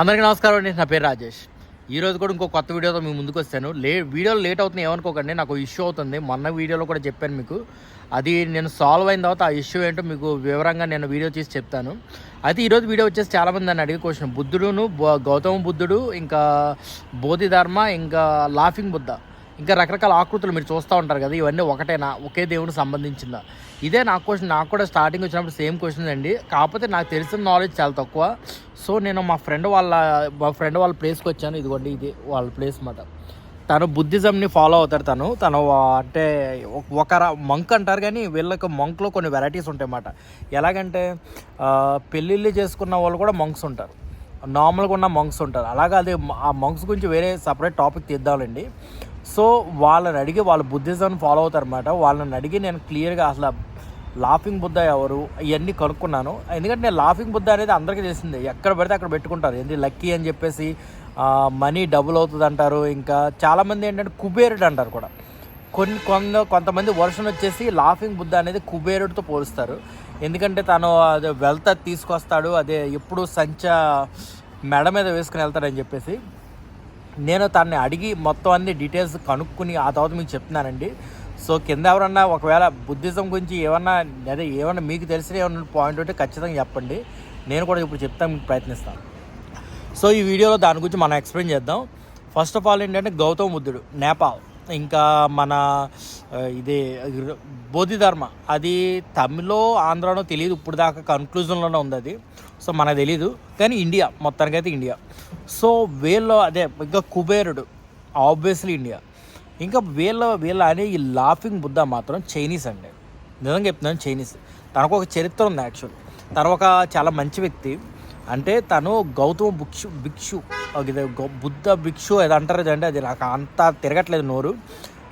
అందరికీ నమస్కారం అండి నా పేరు రాజేష్. ఈరోజు కూడా ఇంకో కొత్త వీడియోతో మీ ముందుకు వస్తాను లే వీడియోలు లేట్ అవుతుంది ఏమనుకోకండి నాకు ఇష్యూ అవుతుంది. మొన్న వీడియోలో కూడా చెప్పాను మీకు. అది నేను సాల్వ్ అయిన తర్వాత ఆ ఇష్యూ ఏంటో మీకు వివరంగా నేను వీడియో తీసి చెప్తాను. అయితే ఈరోజు వీడియో వచ్చేసి చాలామంది నన్ను అడిగే క్వశ్చన్ బుద్ధుడును గౌతమ బుద్ధుడు ఇంకా బోధిధర్మ ఇంకా లాఫింగ్ బుద్ధ. ఇంకా రకరకాల ఆకృతులు మీరు చూస్తూ ఉంటారు కదా ఇవన్నీ ఒకటేనా? ఒకే దేవుడికి సంబంధించిందా? ఇదే నా క్వశ్చన్ నాకు కూడా స్టార్టింగ్ వచ్చినప్పుడు సేమ్ క్వశ్చన్ అండి. కాకపోతే నాకు తెలిసిన నాలెడ్జ్ చాలా తక్కువ. సో నేను మా ఫ్రెండ్ వాళ్ళ మా ఫ్రెండ్ వాళ్ళ ప్లేస్కి వచ్చాను. ఇదిగోండి ఇది వాళ్ళ ప్లేస్ అన్నమాట తను బుద్ధిజంని ఫాలో అవుతారు తను. తను అంటే ఒక- మంక్ అంటారు కానీ వీళ్ళకి మంక్లో కొన్ని వెరైటీస్ ఉంటాయి అన్నమాట ఎలాగంటే పెళ్ళిళ్ళు చేసుకున్న వాళ్ళు కూడా మంక్స్ ఉంటారు. నార్మల్గా ఉన్న మంక్స్ ఉంటారు. అలాగే అది ఆ మంక్స్ గురించి వేరే సపరేట్ టాపిక్ తీద్దామండి. సో వాళ్ళని అడిగి వాళ్ళ బుద్ధిజం ఫాలో అవుతారు అనమాట వాళ్ళని అడిగి నేను క్లియర్గా అసలు లాఫింగ్ బుద్ధ ఎవరు? ఇవన్నీ కనుక్కున్నాను. ఎందుకంటే నేను లాఫింగ్ బుద్ధ అనేది అందరికీ తెలిసిందే. ఎక్కడ పడితే అక్కడ పెట్టుకుంటారు. ఏంటి లక్కీ అని చెప్పేసి మనీ డబుల్ అవుతుంది అంటారు ఇంకా చాలామంది ఏంటంటే కుబేరుడు అంటారు కూడా. కొన్ని కొంత కొంతమంది వర్షన్ వచ్చేసి లాఫింగ్ బుద్ధ అనేది కుబేరుడితో పోలుస్తారు. ఎందుకంటే తను అదే వెల్త్ తీసుకొస్తాడు. అదే ఎప్పుడు సంచ మెడ మీద వేసుకుని వెళ్తాడని చెప్పేసి. నేను తనని అడిగి మొత్తం అన్ని డీటెయిల్స్ కనుక్కుని ఆ తర్వాత మీకు చెప్తున్నానండి. సో కింద ఎవరన్నా ఒకవేళ బుద్ధిజం గురించి ఏమన్నా అదే ఏమన్నా మీకు తెలిసిన ఏమన్నా పాయింట్ ఉంటే ఖచ్చితంగా చెప్పండి. నేను కూడా ఇప్పుడు చెప్తాను మీకు ప్రయత్నిస్తాను. సో ఈ వీడియోలో దాని గురించి మనం ఎక్స్ప్లెయిన్ చేద్దాం. ఫస్ట్ ఆఫ్ ఆల్ ఏంటంటే గౌతమ బుద్ధుడు నేపాల్. ఇంకా మన ఇది బోధిధర్మ అది తమిళో ఆంధ్రానో తెలియదు ఇప్పుడు దాకా కన్క్లూజన్లోనే ఉంది అది. సో మనకు తెలియదు కానీ ఇండియా మొత్తానికైతే ఇండియా. సో వీళ్ళు అదే ఇంకా కుబేరుడు ఆబ్వియస్లీ ఇండియా ఇంకా వీళ్ళ వీళ్ళ అనే ఈ లాఫింగ్ బుద్ధ మాత్రం చైనీస్ అండి. నిజంగా చెప్తున్నాను చైనీస్ తనకు ఒక చరిత్ర ఉంది యాక్చువల్ తను ఒక చాలా మంచి వ్యక్తి. అంటే తను గౌతమ భిక్షు భిక్షు గౌ- బుద్ధ భిక్షు అది అంటారు అంటే అది నాకు అంత తిరగట్లేదు నోరు.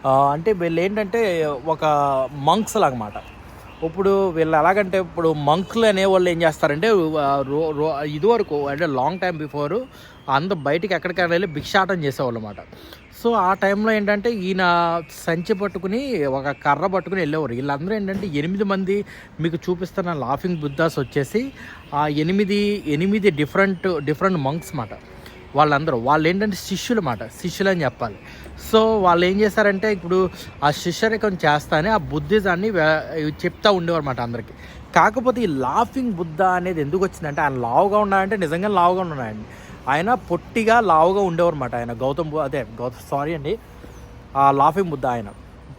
అంటే వీళ్ళు ఏంటంటే ఒక మంక్స్ లాగమాట. ఇప్పుడు వీళ్ళు ఎలాగంటే ఇప్పుడు మంకులు అనే వాళ్ళు ఏం చేస్తారంటే రో రో ఇదివరకు అంటే లాంగ్ టైం బిఫోర్ అందరూ బయటికి ఎక్కడికైనా వెళ్ళి భిక్షాటం చేసేవాళ్ళు అనమాట సో ఆ టైంలో ఏంటంటే ఈయన సంచి పట్టుకుని ఒక కర్ర పట్టుకుని వెళ్ళేవారు. వీళ్ళందరూ ఏంటంటే ఎనిమిది మంది మీకు చూపిస్తున్న లాఫింగ్ బుద్ధాస్ వచ్చేసి ఆ ఎనిమిది ఎనిమిది డిఫరెంట్ డిఫరెంట్ మంక్స్ మాట వాళ్ళందరూ వాళ్ళు ఏంటంటే శిష్యులు మాట శిష్యులు అని చెప్పాలి. సో వాళ్ళు ఏం చేశారంటే ఇప్పుడు ఆ శిష్యరికం చేస్తానే ఆ బుద్ధిజాన్ని చెప్తా ఉండేవారు అందరికీ. కాకపోతే ఈ లాఫింగ్ బుద్ధ అనేది ఎందుకు వచ్చిందంటే ఆయన లావుగా ఉన్నాడంటే నిజంగా లావుగా ఉన్నాయండి ఆయన పొట్టిగా లావుగా ఉండేవారు ఆయన. గౌతమ్ అదే గౌతమ్ సారీ అండి. ఆ లాఫింగ్ బుద్ధ ఆయన.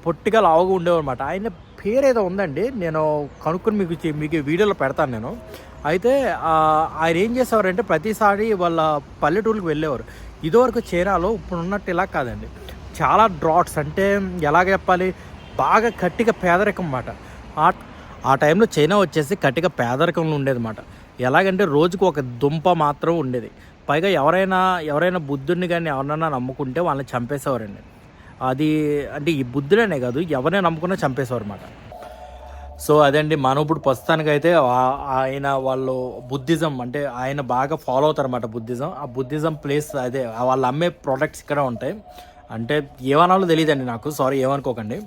పొట్టిగా లావుగా ఉండేవారనమాట ఆయన పేరు ఏదో ఉందండి. నేను కనుక్కొని మీకు మీకు వీడియోలో పెడతాను నేను. అయితే ఆయన ఏం చేసేవారంటే ప్రతిసారి వాళ్ళ పల్లెటూరుకి వెళ్ళేవారు. ఇదివరకు చైనాలో ఇప్పుడు ఉన్నట్టు ఇలా కాదండి. చాలా డ్రాట్స్ అంటే ఎలాగ చెప్పాలి? బాగా కట్టిక పేదరికం అన్నమాట ఆ ఆ టైంలో చైనా వచ్చేసి కట్టిక పేదరికంలో ఉండేది అన్నమాట ఎలాగంటే రోజుకు ఒక దుంప మాత్రం ఉండేది. పైగా ఎవరైనా ఎవరైనా బుద్ధుడిని కానీ ఎవరైనా నమ్ముకుంటే వాళ్ళని చంపేసేవారండి. అది అంటే ఈ బుద్ధుడనే కాదు ఎవరిని నమ్ముకున్నా చంపేసేవారు అన్నమాట. సో అదండి మనం ఇప్పుడు ప్రస్తుతానికైతే అయితే ఆయన వాళ్ళు బుద్ధిజం అంటే ఆయన బాగా ఫాలో అవుతారన్నమాట బుద్ధిజం. ఆ బుద్ధిజం ప్లేస్ అదే వాళ్ళు అమ్మే ప్రోడక్ట్స్ ఇక్కడ ఉంటాయి. అంటే ఏమనాలో తెలియదండి నాకు సారీ ఏమనుకోకండి.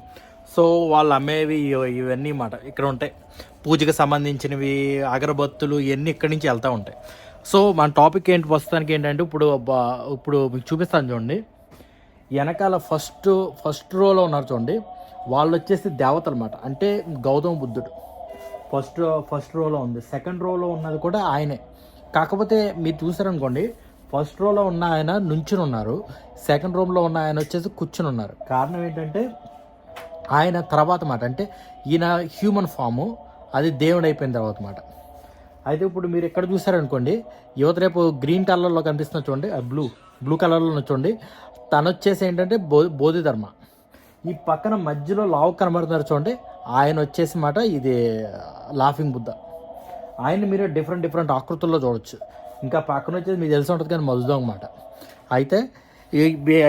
సో వాళ్ళు అమ్మేవి ఇవన్నీ మాట ఇక్కడ ఉంటాయి. పూజకు సంబంధించినవి అగరబత్తులు ఇవన్నీ ఇక్కడి నుంచి వెళ్తూ ఉంటాయి. సో మన టాపిక్ ఏంటి ప్రస్తుతానికి ఏంటంటే ఇప్పుడు ఇప్పుడు మీకు చూపిస్తాను చూడండి. వెనకాల ఫస్ట్ ఫస్ట్ రోలో ఉన్నారు చూడండి. వాళ్ళు వచ్చేసి దేవత అనమాట అంటే గౌతమ బుద్ధుడు. ఫస్ట్ ఫస్ట్ రోలో ఉంది. సెకండ్ రోలో ఉన్నది కూడా ఆయనే. కాకపోతే మీరు చూసారనుకోండి ఫస్ట్ రోలో ఉన్న ఆయన నుంచుని ఉన్నారు. సెకండ్ రోలో ఉన్న ఆయన వచ్చేసి కూర్చుని ఉన్నారు. కారణం ఏంటంటే ఆయన తర్వాత మాట అంటే ఈయన హ్యూమన్ ఫాము అది దేవుడు అయిపోయిన తర్వాత మాట. అయితే ఇప్పుడు మీరు ఎక్కడ చూసారనుకోండి యువత రేపు గ్రీన్ కలర్లో కనిపిస్తున్న చూడండి బ్లూ బ్లూ కలర్లో చూడండి తను వచ్చేసి ఏంటంటే బో బోధిధర్మ. ఈ పక్కన మధ్యలో లావు కనబడుతున్నారు చూడండి. ఆయన వచ్చేసి మాట ఇది లాఫింగ్ బుద్ధ. ఆయన మీరు డిఫరెంట్ డిఫరెంట్ ఆకృతుల్లో చూడొచ్చు. ఇంకా పక్కన వచ్చేసి మీకు తెలిసి ఉంటుంది కానీ మధుదో అనమాట అయితే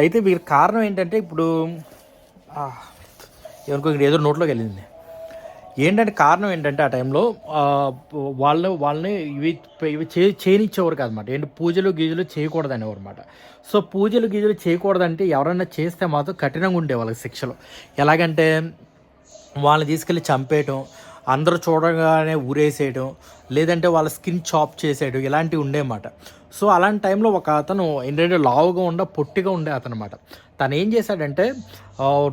అయితే వీరి కారణం ఏంటంటే ఇప్పుడు ఎవరికో ఇక్కడ ఏదో నోట్లోకి వెళ్ళింది. ఏంటంటే కారణం ఏంటంటే ఆ టైంలో వాళ్ళు వాళ్ళని ఇవి ఇవి చే చేయనిచ్చేవారు కాదన్నమాట ఏంటి పూజలు గీజలు చేయకూడదు అనేవారు అనమాట సో పూజలు గీజలు చేయకూడదంటే ఎవరైనా చేస్తే మాత్రం కఠినంగా ఉండే వాళ్ళకి శిక్షలు. ఎలాగంటే వాళ్ళని తీసుకెళ్ళి చంపేయటం అందరూ చూడగానే ఊరేసేయడం లేదంటే వాళ్ళ స్కిన్ చాప్ చేసేయడం ఇలాంటివి ఉండేమాట. సో అలాంటి టైంలో ఒక అతను ఏంటంటే లావుగా ఉండ పొట్టిగా ఉండే అతను అనమాట తను ఏం చేశాడంటే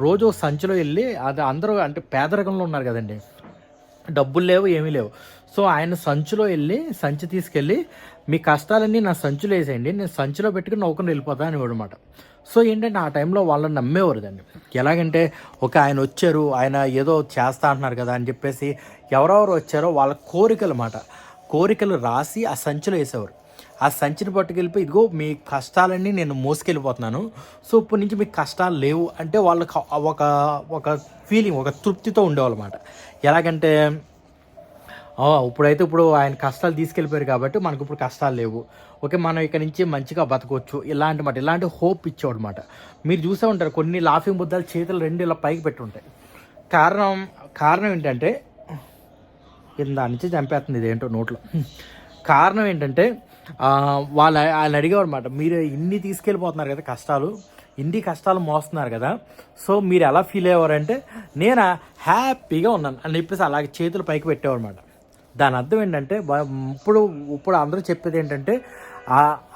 రోజు సంచిలో వెళ్ళి అది అందరూ అంటే పేదరికంలో ఉన్నారు కదండి. డబ్బులు లేవు ఏమీ లేవు. సో ఆయన సంచిలో వెళ్ళి సంచి తీసుకెళ్ళి మీ కష్టాలన్నీ నా సంచిలో వేసేయండి నేను సంచిలో పెట్టుకుని నవ్వుకుని వెళ్ళిపోతా అని అనమాట సో ఏంటంటే ఆ టైంలో వాళ్ళని నమ్మేవారు దాన్ని. ఎలాగంటే ఒక ఆయన వచ్చారు ఆయన ఏదో చేస్తా అంటున్నారు కదా అని చెప్పేసి ఎవరెవరు వచ్చారో వాళ్ళ కోరికలు అన్నమాట కోరికలు రాసి ఆ సంచిలో వేసేవారు. ఆ సంచిని పట్టుకెళ్ళిపోయి ఇదిగో మీ కష్టాలన్నీ నేను మోసుకెళ్ళిపోతున్నాను. సో ఇప్పటి నుంచి మీకు కష్టాలు లేవు అంటే వాళ్ళకి ఒక ఒక ఫీలింగ్ ఒక తృప్తితో ఉండేవాళ్ళమాట. ఎలాగంటే ఇప్పుడైతే ఇప్పుడు ఆయన కష్టాలు తీసుకెళ్ళిపోయారు కాబట్టి మనకు ఇప్పుడు కష్టాలు లేవు. ఓకే మనం ఇక్కడ నుంచి మంచిగా బతకవచ్చు ఇలాంటి మాట ఇలాంటి హోప్ ఇచ్చేవాడు అనమాట మీరు చూసే ఉంటారు కొన్ని లాఫింగ్ బుద్ధాలు చేతులు రెండు ఇలా పైకి పెట్టి ఉంటాయి. కారణం కారణం ఏంటంటే దాని నుంచి చంపేస్తుంది ఇదేంటో నోట్లో. కారణం ఏంటంటే వాళ్ళు వాళ్ళు ఆయన అడిగేవారు మీరు ఇన్ని తీసుకెళ్ళిపోతున్నారు కదా కష్టాలు ఇన్ని కష్టాలు మోస్తున్నారు కదా సో మీరు ఎలా ఫీల్ అయ్యేవారంటే నేను హ్యాపీగా ఉన్నాను అని చెప్పేసి అలాగే చేతులు పైకి పెట్టేవారు దాని అర్థం ఏంటంటే ఇప్పుడు ఇప్పుడు అందరూ చెప్పేది ఏంటంటే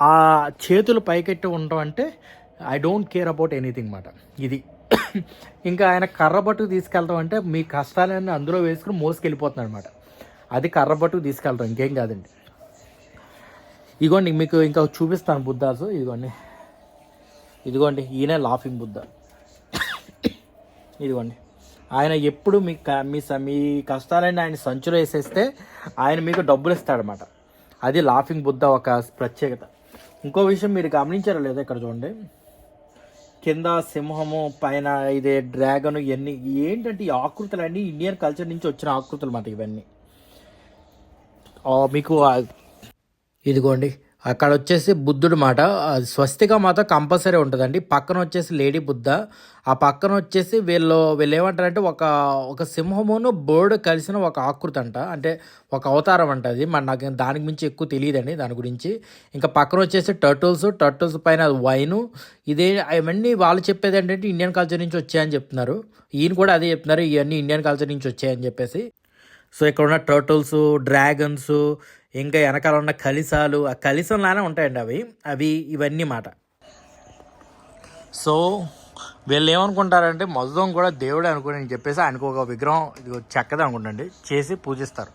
ఆ చేతులు పైకెట్టి ఉండటం అంటే I don't care about anything అనమాట ఇది ఇంకా ఆయన కర్ర పట్టుకు తీసుకెళ్ళటం అంటే మీ కష్టాలన్నీ అందులో వేసుకుని మోసుకెళ్ళిపోతున్నాడు అనమాట అది కర్ర పట్టుకు తీసుకెళ్ళటం ఇంకేం కాదండి. ఇదిగోండి మీకు ఇంకా చూపిస్తాను బుద్ధాసు. ఇదిగోండి. ఇదిగోండి ఈయన లాఫింగ్ బుద్ధ. ఇదిగోండి. ఆయన ఎప్పుడు మీ క- మీ స- మీ కష్టాలన్నీ ఆయన సంచులో వేసేస్తే ఆయన మీకు డబ్బులు ఇస్తాడనమాట అది లాఫింగ్ బుద్ధ ఒక ప్రత్యేకత. ఇంకో విషయం మీరు గమనించారో లేదో ఇక్కడ చూడండి. కింద సింహము పైన ఇదే డ్రాగన్ ఇవన్నీ ఏంటంటే ఈ ఆకృతులు అన్నీ ఇండియన్ కల్చర్ నుంచి వచ్చిన ఆకృతులు మాట ఇవన్నీ. మీకు ఇదిగోండి అక్కడ వచ్చేసి బుద్ధుడు మాట స్వస్తిక మాత్రం కంపల్సరీ ఉంటుందండి. పక్కన వచ్చేసి లేడీ బుద్ధ ఆ పక్కన వచ్చేసి వీళ్ళు వీళ్ళు ఏమంటారంటే ఒక ఒక సింహమును బర్డ్ కలిసిన ఒక ఆకృతి అంట అంటే ఒక అవతారం అంట అది. మరి నాకు దానికి మించి ఎక్కువ తెలియదండి దాని గురించి. ఇంకా పక్కన వచ్చేసి టర్టుల్స్ టర్టుల్స్ పైన వైను. ఇదే ఇవన్నీ వాళ్ళు చెప్పేది ఏంటంటే ఇండియన్ కల్చర్ నుంచి వచ్చాయని చెప్తున్నారు. ఈయన కూడా అదే చెప్తున్నారు ఇవన్నీ ఇండియన్ కల్చర్ నుంచి వచ్చాయని చెప్పేసి. సో ఇక్కడ ఉన్న టర్టుల్స్ డ్రాగన్స్ ఇంకా వెనకాల ఉన్న కలిసాలు ఆ కలిసంలానే ఉంటాయండి అవి. అవి ఇవన్నీ మాట. సో వీళ్ళు ఏమనుకుంటారంటే మొత్తం కూడా దేవుడే అనుకుని చెప్పేసి ఆయనకు ఒక విగ్రహం ఇది చెక్కదే అనుకుంటండి చేసి పూజిస్తారు.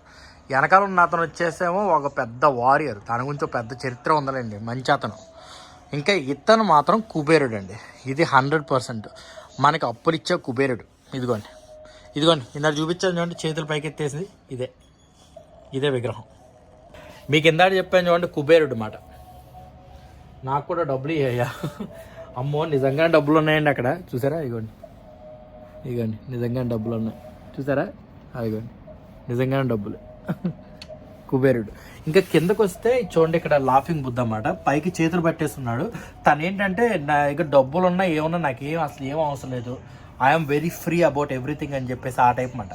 వెనకాల ఉన్న అతను వచ్చేసేమో ఒక పెద్ద వారియర్. తన గురించి ఒక పెద్ద చరిత్ర ఉందలేండి మంచి అతను. ఇంకా ఇతను మాత్రం కుబేరుడు అండి ఇది హండ్రెడ్ పర్సెంట్. మనకి అప్పులు ఇచ్చే కుబేరుడు. ఇదిగోండి. ఇదిగోండి ఇందాక చూపించాను చూడండి చేతులు పైకి ఎత్తేసింది ఇదే. ఇదే విగ్రహం. మీకు ఇందాక చెప్పాను చూడండి కుబేరుడు మాట. నాకు కూడా డబ్బులు ఇయ్యా అమ్మో నిజంగా డబ్బులు ఉన్నాయండి అక్కడ. చూసారా? ఇగోండి. ఇగోండి నిజంగా డబ్బులు ఉన్నాయి. చూసారా? ఇగోండి. నిజంగానే డబ్బులు. కుబేరుడు. ఇంకా కిందకు వస్తే చూడండి ఇక్కడ లాఫింగ్ బుద్ధ అన్నమాట. పైకి చేతులు పట్టేస్తున్నాడు. తను ఏంటంటే నా ఇక డబ్బులు ఉన్నా ఏమన్నా నాకు ఏం అసలు ఏం అవసరం లేదు. I'm very free about everything అని చెప్పేసి ఆ టైప్ మాట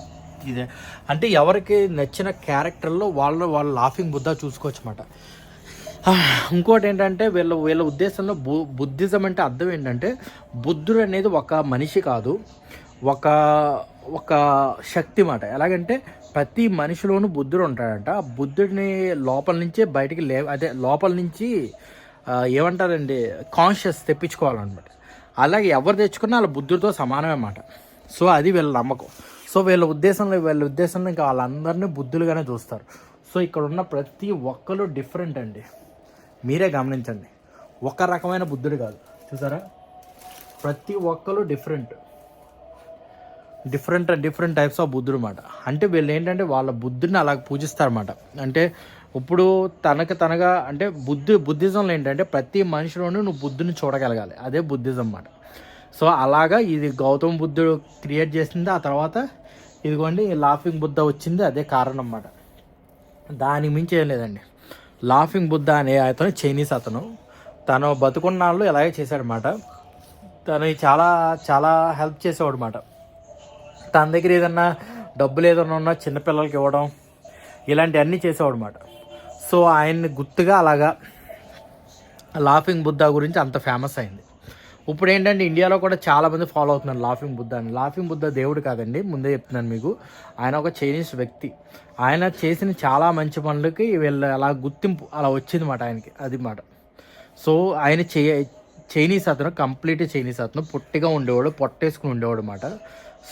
ఇదే. అంటే ఎవరికి నచ్చిన క్యారెక్టర్లో వాళ్ళు వాళ్ళ లాఫింగ్ బుద్ధ చూసుకోవచ్చు అనమాట ఇంకోటి ఏంటంటే వీళ్ళ వీళ్ళ ఉద్దేశంలో బు బుద్ధిజం అంటే అర్థం ఏంటంటే బుద్ధుడు అనేది ఒక మనిషి కాదు ఒక ఒక శక్తి మాట. ఎలాగంటే ప్రతి మనిషిలోనూ బుద్ధుడు ఉంటాడంట. ఆ బుద్ధుడిని లోపల నుంచే బయటికి లే అదే లోపల నుంచి ఏమంటారండి కాన్షియస్ తెప్పించుకోవాలన్నమాట. అలాగే ఎవరు తెచ్చుకున్నా వాళ్ళ బుద్ధుడితో సమానమే మాట సో అది వీళ్ళ నమ్మకం. సో వీళ్ళ ఉద్దేశంలో వీళ్ళ ఉద్దేశంలో ఇంకా వాళ్ళందరినీ బుద్ధులుగానే చూస్తారు. సో ఇక్కడ ఉన్న ప్రతి ఒక్కరు డిఫరెంట్ అండి. మీరే గమనించండి. ఒక రకమైన బుద్ధుడు కాదు. చూసారా? ప్రతి ఒక్కరు different different different types of బుద్ధుడు అనమాట అంటే వీళ్ళు ఏంటంటే వాళ్ళ బుద్ధుడిని అలా పూజిస్తారన్నమాట. అంటే ఇప్పుడు తనకు తనగా అంటే బుద్ధి బుద్ధిజంలో ఏంటంటే ప్రతి మనిషిలోనూ నువ్వు బుద్ధుని చూడగలగాలి. అదే బుద్ధిజం అన్నమాట. సో అలాగా ఇది గౌతమ బుద్ధుడు క్రియేట్ చేసింది. ఆ తర్వాత ఇదిగోండి లాఫింగ్ బుద్ధ వచ్చింది అదే కారణం అన్నమాట దానికి మించి ఏం లేదండి. లాఫింగ్ బుద్ధ అనే అతను చైనీస్ అతను. తను బతుకున్నాళ్ళు ఇలాగే చేశాడనమాట తను చాలా చాలా హెల్ప్ చేసేవాడు అనమాట తన దగ్గర ఏదన్నా డబ్బులు ఏదన్నా ఉన్నా చిన్నపిల్లలకి ఇవ్వడం ఇలాంటివన్నీ చేసేవాడు అనమాట సో ఆయన్ని గుర్తుగా అలాగా లాఫింగ్ బుద్ధ గురించి అంత ఫేమస్ అయింది. ఇప్పుడు ఏంటంటే ఇండియాలో కూడా చాలా మంది ఫాలో అవుతున్నారు లాఫింగ్ బుద్ధ అని. లాఫింగ్ బుద్ధ దేవుడు కాదండి ముందే చెప్తున్నాను మీకు. ఆయన ఒక చైనీస్ వ్యక్తి. ఆయన చేసిన చాలా మంచి పనులకి వీళ్ళ అలా గుర్తింపు అలా వచ్చింది మాట ఆయనకి అది మాట సో ఆయన చే చైనీస్ అతను కంప్లీట్ చైనీస్ అతను. పొట్టిగా ఉండేవాడు పొట్టేసుకుని ఉండేవాడు అనమాట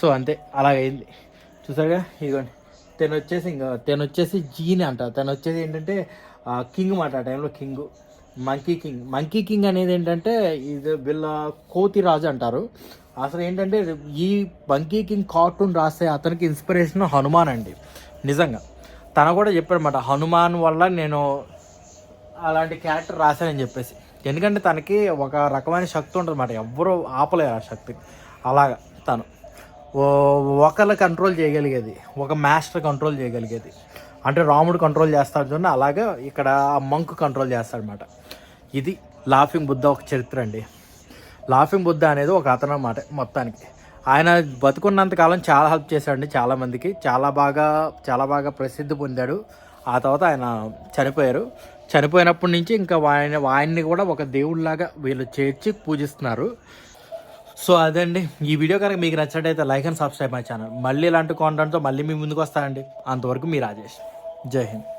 సో అంతే. అలాగైంది. చూసారుగా? ఇదిగోండి. తను వచ్చేసి ఇంకా తను వచ్చేసి జీని అంట. తను వచ్చేసి ఏంటంటే కింగ్ మాట ఆ టైంలో king. Monkey king monkey king అనేది ఏంటంటే ఇది వీళ్ళ కోతి రాజు అంటారు. అసలు ఏంటంటే ఈ మంకీ కింగ్ కార్టూన్ రాసే అతనికి ఇన్స్పిరేషన్ హనుమాన్ అండి. నిజంగా. తను కూడా చెప్పాడనమాట హనుమాన్ వల్ల నేను అలాంటి క్యారెక్టర్ రాశానని చెప్పేసి. ఎందుకంటే తనకి ఒక రకమైన శక్తి ఉంటుంది అన్నమాట ఎవ్వరూ ఆపలేరు ఆ శక్తి. అలాగా తను. ఒకరు కంట్రోల్ చేయగలిగేది. ఒక మాస్టర్ కంట్రోల్ చేయగలిగేది. అంటే రాముడు కంట్రోల్ చేస్తాడు చూడండి అలాగా ఇక్కడ మంక్ కంట్రోల్ చేస్తాడనమాట ఇది లాఫింగ్ బుద్ధ ఒక చరిత్ర అండి. లాఫింగ్ బుద్ధ అనేది ఒక అతను అన్నమాట మొత్తానికి. ఆయన బతుకున్నంతకాలం చాలా హెల్ప్ చేశాడండి చాలామందికి చాలా బాగా చాలా బాగా ప్రసిద్ధి పొందాడు. ఆ తర్వాత ఆయన చనిపోయారు. చనిపోయినప్పటి నుంచి ఇంకా ఆయన ఆయన్ని కూడా ఒక దేవుడిలాగా వీళ్ళు చేర్చి పూజిస్తున్నారు. సో అదండి. ఈ వీడియో కనుక మీకు నచ్చినట్టయితే like and subscribe my channel. మళ్ళీ ఇలాంటి కాంటెంట్తో మళ్ళీ మీ ముందుకు వస్తానండి. అంతవరకు మీ రాజేష్. జై హింద్.